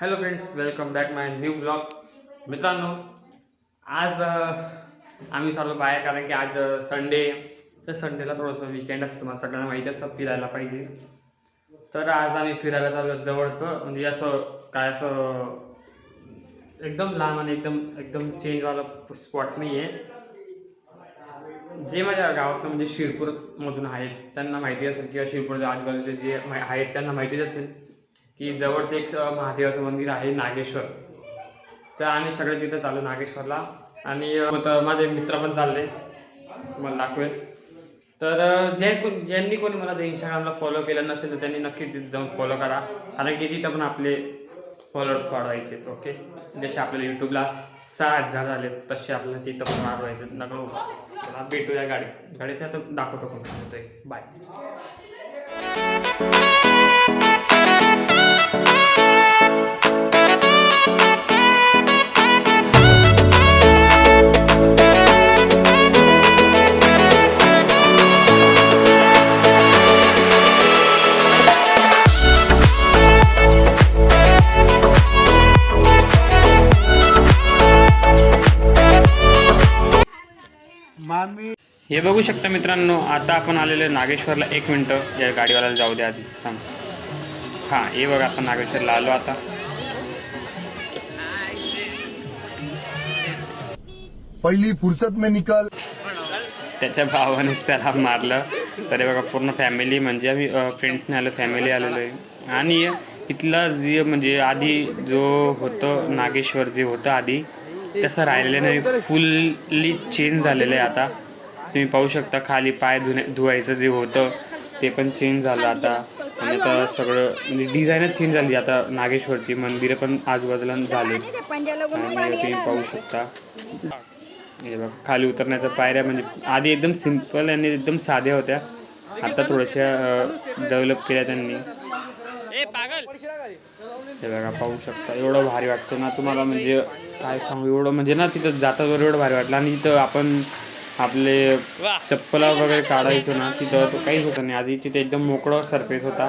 Hello friends welcome back my new blog मित्रांनो आज आम्ही चाललो बाहेर कारण की आज संडे तर संडेला थोडंसं विकेंड असतं तुम्हाला सगळ्यांना माहिती असतं फिरायला पाहिजे. तर आज आम्ही फिरायला चाललो जवळचं म्हणजे असं काय असं एकदम लांब आणि एकदम एकदम चेंजवाला स्पॉट नाही आहे जे माझ्या गावात म्हणजे शिरपूरमधून आहेत त्यांना माहिती असेल किंवा शिरपूरच्या आजूबाजूचे जे मा- आहेत त्यांना माहितीच असेल. की जवळचं एक महादेवाचं मंदिर आहे नागेश्वर. तर आम्ही सगळे तिथं चालू नागेश्वरला. आणि तर माझे मित्र पण चालले. मला दाखवेल तर जे ज्यांनी कोणी मला जर इंस्टाग्रामला फॉलो केलं नसेल तर त्यांनी नक्की तिथे जाऊन फॉलो करा. कारण की तिथं पण आपले फॉलोअर्स वाढवायचे आहेत ओके जसे आपल्याला यूट्यूबला सहा हजार झाले तसे आपल्याला तिथं पण वाढवायचे आहेत. चला भेटूया गाडी. गाडी आता दाखवतो कोण बाय हे बघू शकता मित्रांनो आता आपण आलेलो आहे नागेश्वरला. एक मिनटं या गाडीवाल्याला जाऊ द्या आधी. थांब. हां हे बघा आपण नागेश्वरला आलो आता. पहिली फुर्सत में निकल. त्याच्या भावानेच त्याला मारलं. तर हे बघा पूर्ण फॅमिली म्हणजे आम्ही फ्रेंड्सने आलो फॅमिली आलेलो आहे. आणि इथला जे म्हणजे आधी जो होतं नागेश्वर जे होतं आधी तसं राहिलेलं नाही. फुल्ली चेंज झालेलं आहे आता. तुम्ही पाहू शकता खाली पाय धुणे धुवायचं जे होतं ते पण चेंज झालं आता. आणि आता सगळं म्हणजे डिझाईनच चेंज झाली. आता नागेश्वरची मंदिरं पण आजूबाजूला झाले. आणि तुम्ही पाहू शकता. हे बघ खाली उतरण्याच्या पायऱ्या म्हणजे आधी एकदम सिंपल आणि एकदम साध्या होत्या. आता थोड्याशा डेव्हलप केल्या त्यांनी. हे बघा पाहू शकता. एवढं भारी वाटतं ना तुम्हाला म्हणजे काय सांगू एवढं म्हणजे ना तिथं जातावर एवढं भारी वाटलं. आणि इथं आपण आपले चप्पला वगैरे काढायचो ना तिथं तो काहीच होतं नाही. आधी तिथे एकदम मोकळं सरफेस होता.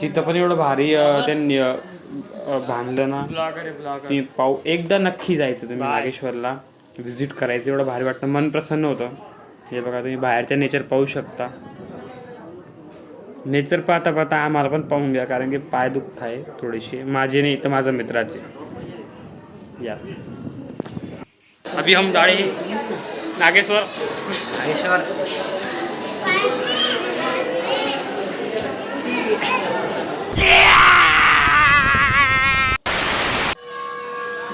तिथं पण एवढं भारी त्यांनी बांधलं ना तुम्ही पाहू एकदा नक्की जायचं तुम्ही नागेश्वरला व्हिजिट करायचं एवढं भारी वाटतं. मन प्रसन्न होतं. हे बघा तुम्ही बाहेरच्या नेचर पाहू शकता. नेचर पाहता पाहता आम्हाला पण पाहून घ्या कारण की पाय दुखत आहे थोडेसे. माझे नाही तर माझ्या मित्राचे. यस अभी हम गाड़ी नागेश्वर. नागेश्वर.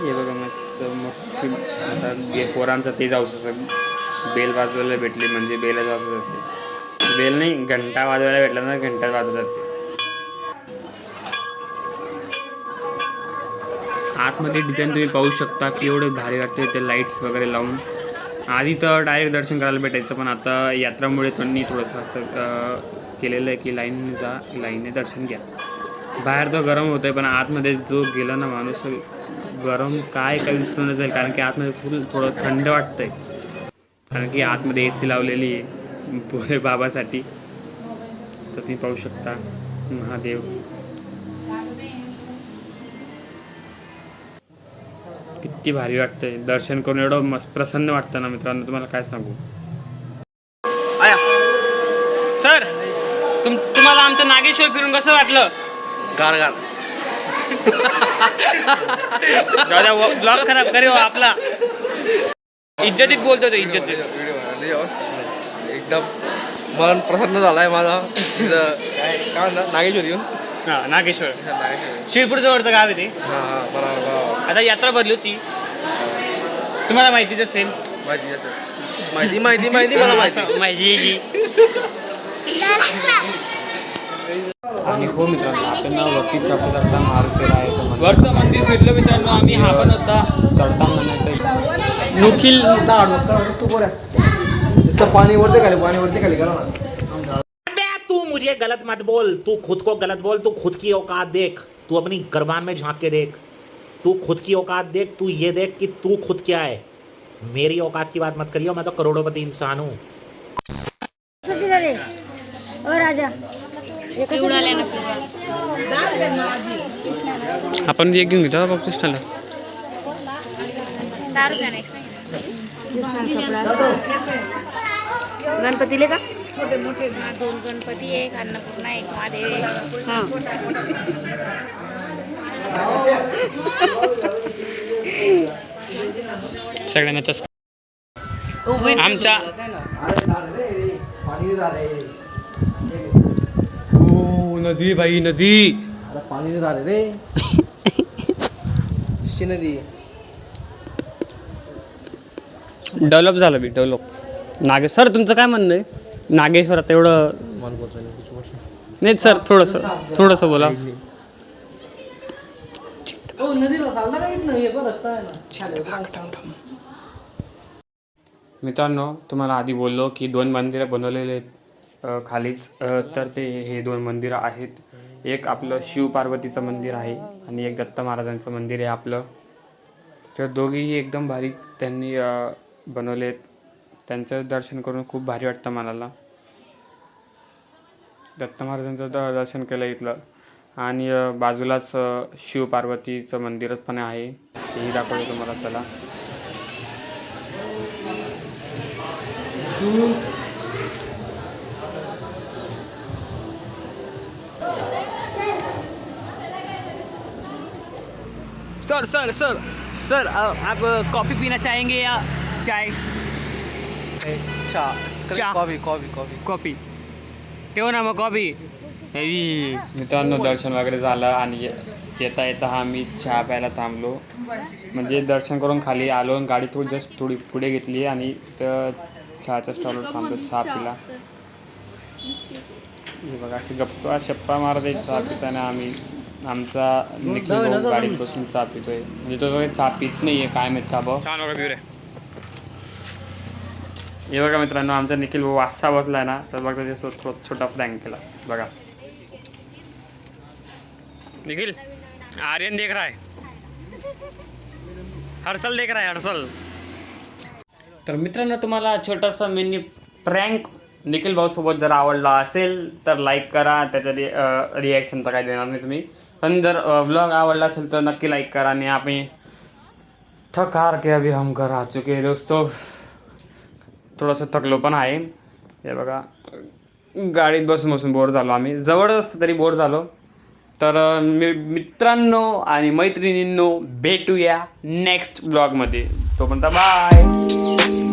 हे बघा मस्त मस्त आता पोरांचं ते जाऊ शकतं बेल वाजवायला भेटली म्हणजे बेला वाजवत जाते बेल नाही घंटा वाजवायला भेटला ना घंटा वाजवत जाते आतमध्ये डिझाईन तुम्ही पाहू शकता की एवढे भारी वाटते ते लाईट्स वगैरे लावून. आधी तर डायरेक्ट दर्शन करायला भेटायचं पण आता यात्रामुळे त्यांनी थोडंसं असं केलेलं आहे की लाईनने जा लाईनने दर्शन घ्या. बाहेर तर गरम होतं आहे पण आतमध्ये जो गेला ना माणूस गरम काय काय विसरून जाईल? कारण की आतमध्ये फुल थोडं थंड वाटतं आहे कारण की आतमध्ये ए सी लावलेली आहे भोले बाबासाठी. तर तुम्ही पाहू शकता महादेव. किती भारी वाटतंय. दर्शन करून एवढं मस्त प्रसन्न वाटतं ना मित्रांनो. तुम्हाला काय सांगू? आया. सर तुम तुम्हाला आमचं नागेश्वर फिरून कसं वाटलं? गार गार. ब्लॉग खराब करे हो आपला. इज्जतीत बोलतो तो इज्जतीत. एकदम मन प्रसन्न झालाय माझा. काय काय म्हणतात? नागेश्वर येऊन? हा नागेश्वर. नागेश्वर. शिरपूर जवळचं गाव आहे ते. हां हां बरोबर आता यात्रा बदली होती. तुम्हाला माहितीच असेल. माहिती असेल. माहिती माहिती माहिती मला माहिती. आणि हो मित्रांनो आपण ना वरती चढता चढता मार्ग केला आहे वरचं मंदिर फिरलं मित्रांनो आम्ही हा पण होता. चढताना नाही तर निखिल. तू पाणी वरती खाली पाणी वरती खाली करा ना. बे तू मुझे गलत मत बोल. तू खुद को गलत बोल तू खुद की औकात देख. तू अपनी गरबान में झांक के देख. तू खुद की औकात देख तू ये देख कि तू खुद क्या है। मेरी औकात की बात मत करियो मैं तो करोड़ोपति इंसान हूँ। किती झाले ओ राजा। पिवळा आल्या ना आपण एक घेऊन घेतो बघ कृष्णाला दहा रुपयाने एक गणपतीले का हा, दोन गणपती एक अन्नपूर्णा एक महादेव। एक. सगळ्यांना तस. आमच्या हो नदी बाई नदी. अरे पाणी झाले रे. शी नदी. डेव्हलप झालं बी डेव्हलप. नागेश सर तुमचं काय म्हणणं आहे? नागेश्वरात एवढं नाही सर थोडंसं थोडंसं बोला. मित्रांनो तुम्हाला आधी बोललो की दोन मंदिरं बनवलेले आहेत खालीच. तर ते हे दोन मंदिरं आहेत. एक आपलं शिव पार्वतीचं मंदिर आहे आणि एक दत्त महाराजांचं मंदिर आहे आपलं. तर दोघेही एकदम भारी त्यांनी बनवले आहेत. त्यांचं दर्शन करून खूप भारी वाटतं मनाला. दत्त महाराजांचं द दर्शन केलं इथलं. आणि बाजूलाच शिव पार्वतीचं मंदिरच पण आहे. तेही दाखवलं तुम्हाला चला. सर सर सर सर आप कॉफ़ी पीना चाहेंगे या चाय? चहा. Coffee coffee coffee. कॉफी। ठेव ना मग कॉफी। मित्रांनो दर्शन वगैरे झालं आणि ये- येता येता हा मी चहा प्यायला थांबलो. म्हणजे दर्शन करून खाली आलो आणि गाडी थोडी जस्ट थोडी पुढे घेतली आणि तर चहाच्या स्टॉलवर थांबलो चहा पिला. हे बघा अशी गप्पा शप्पा मारत आहे चहा पिताना आम्ही. आमचा निखिल भाऊ गाडीत बसून चहा पितोय. म्हणजे तो काही चहा पित नाही आहे काय माहीत का भाऊ? छान बघा हे बघा मित्रांनो आमचा निखिल भाऊ वाजता बसलाय ना तर बघा त्याच्या सो- छोटा प्रँक केला. बघा. निखिल आर्यन देख रहा है. हर्षल देख रहा है हर्षल. तर मित्रांनो तुम्हाला छोटासा मिनी प्रँक निखिल भाऊसोबत जर आवडला असेल तर लाईक करा. त्याच्या रि रिॲक्शन तर काय देणार नाही तुम्ही. पण जर ब्लॉग आवडला असेल तर नक्की लाईक करा आणि आम्ही थकार के अभी हम घर आ चुके हैं दोस्तों. थोडंसं थकलो पण आहे. हे बघा गाडीत बसून बसून बोर झालो आम्ही. जवळच तरी बोर झालो. तर मी मित्रांनो आणि मैत्रिणींनो भेटूया नेक्स्ट ब्लॉगमध्ये ตัวมันตาบาย